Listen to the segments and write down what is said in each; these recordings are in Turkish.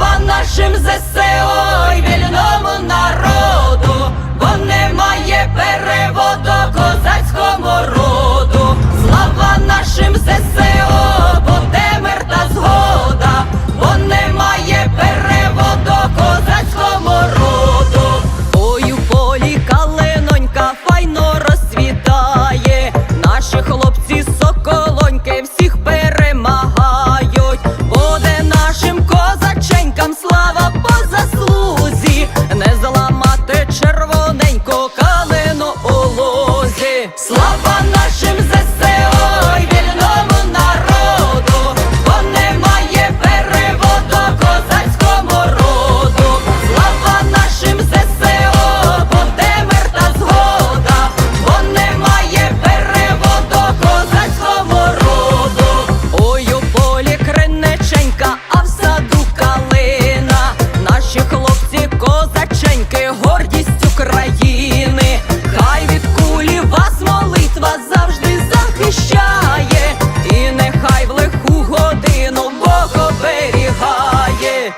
Слава нашим ЗСО й вільному народу, Слава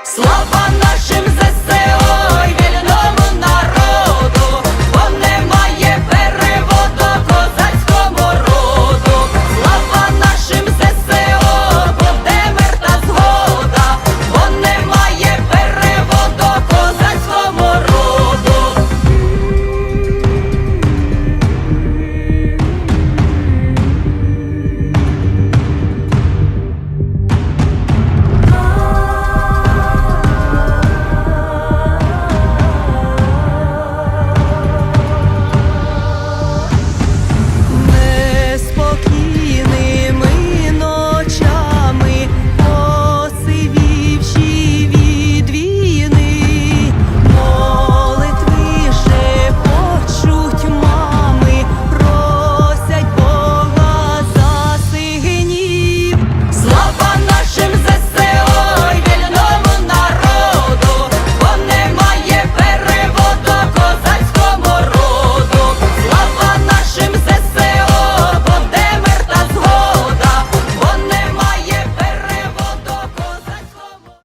слава!